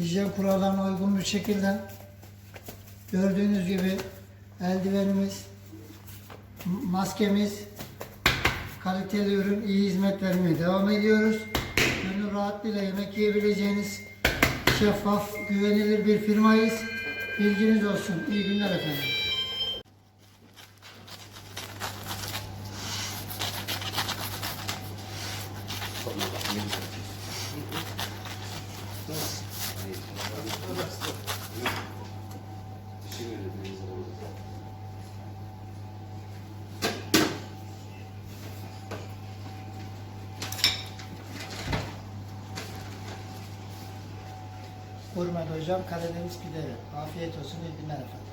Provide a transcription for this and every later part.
hijyen kurallarına uygun bir şekilde gördüğünüz gibi eldivenimiz, maskemiz, kaliteli ürün, iyi hizmet vermeye devam ediyoruz. Gönül rahatlığıyla yemek yiyebileceğiniz şeffaf, güvenilir bir firmayız. Bilginiz olsun. İyi günler efendim. Hurmet hocam, Karadeniz pideri. Afiyet olsun, iyi günler efendim.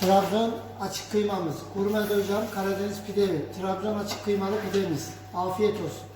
Trabzon açık kıymamız. Hurmet hocam, Karadeniz pidevi. Trabzon açık kıymalı pidemiz. Afiyet olsun.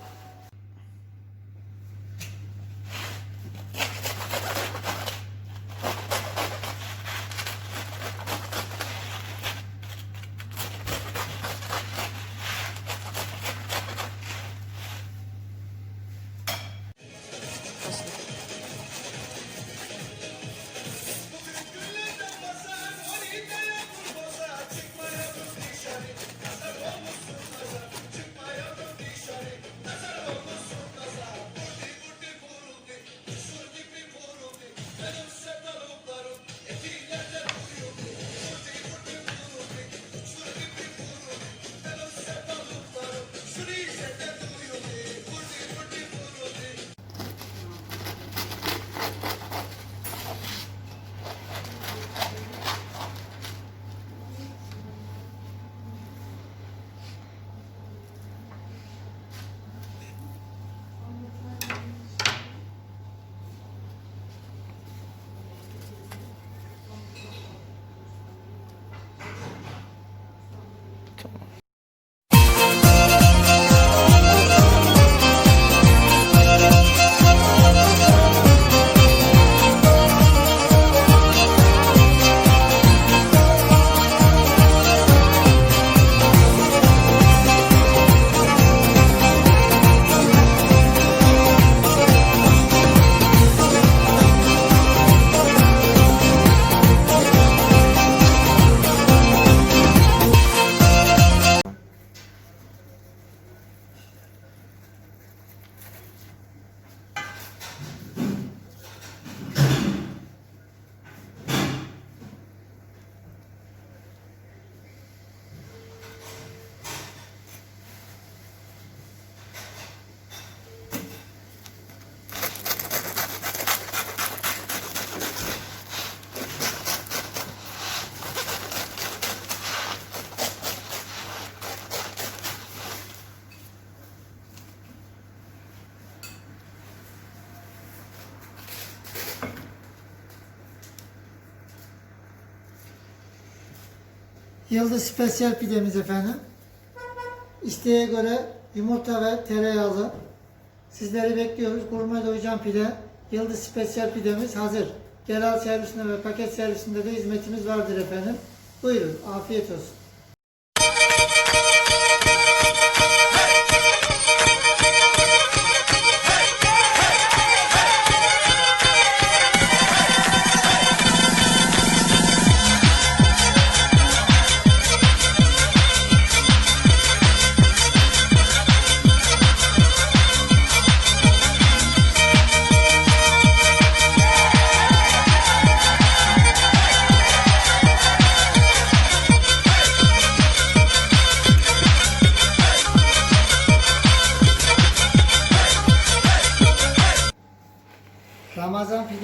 Yıldız spesiyel pidemiz efendim. İsteğe göre yumurta ve tereyağlı. Sizleri bekliyoruz. Gurme doyacağım pide. Yıldız spesiyel pidemiz hazır. Genel servisinde ve paket servisinde de hizmetimiz vardır efendim. Buyurun. Afiyet olsun.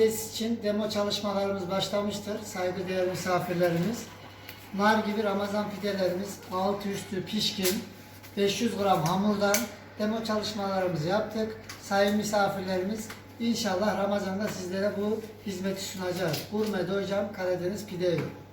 Pidesi için demo çalışmalarımız başlamıştır saygıdeğer misafirlerimiz. Nar gibi Ramazan pidelerimiz altı üstü pişkin 500 gram hamurdan demo çalışmalarımızı yaptık. Sayın misafirlerimiz inşallah Ramazan'da sizlere bu hizmeti sunacağız. Gurme Doyacağım Karadeniz Pide Evi.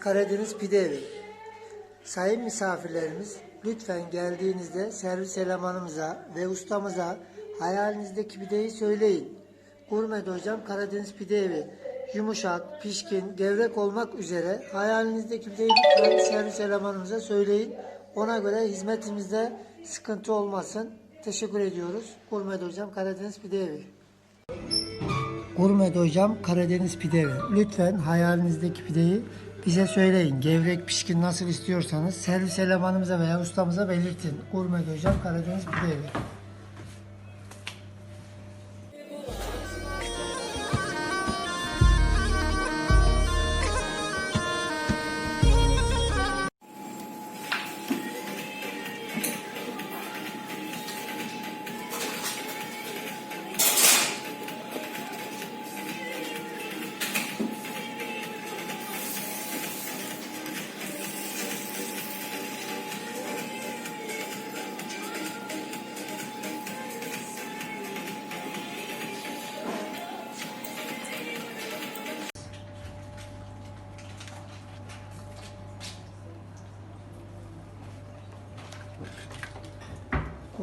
Karadeniz Pide Evi. Sayın misafirlerimiz, lütfen geldiğinizde servis elemanımıza ve ustamıza hayalinizdeki pideyi söyleyin. Gurmet Hocam Karadeniz Pide Evi. Yumuşak, pişkin, gevrek olmak üzere hayalinizdeki pideyi lütfen servis elemanımıza söyleyin. Ona göre hizmetimizde sıkıntı olmasın. Teşekkür ediyoruz. Gurmet Hocam Karadeniz Pide Evi. Gurmet Hocam Karadeniz Pide. Lütfen hayalinizdeki pideyi bize söyleyin. Gevrek pişkin nasıl istiyorsanız servis elemanımıza veya ustamıza belirtin. Gurmet Hocam Karadeniz Pide.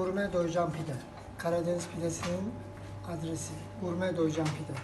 Gurmet Hocam Pide. Karadeniz pidesinin adresi. Gurmet Hocam Pide.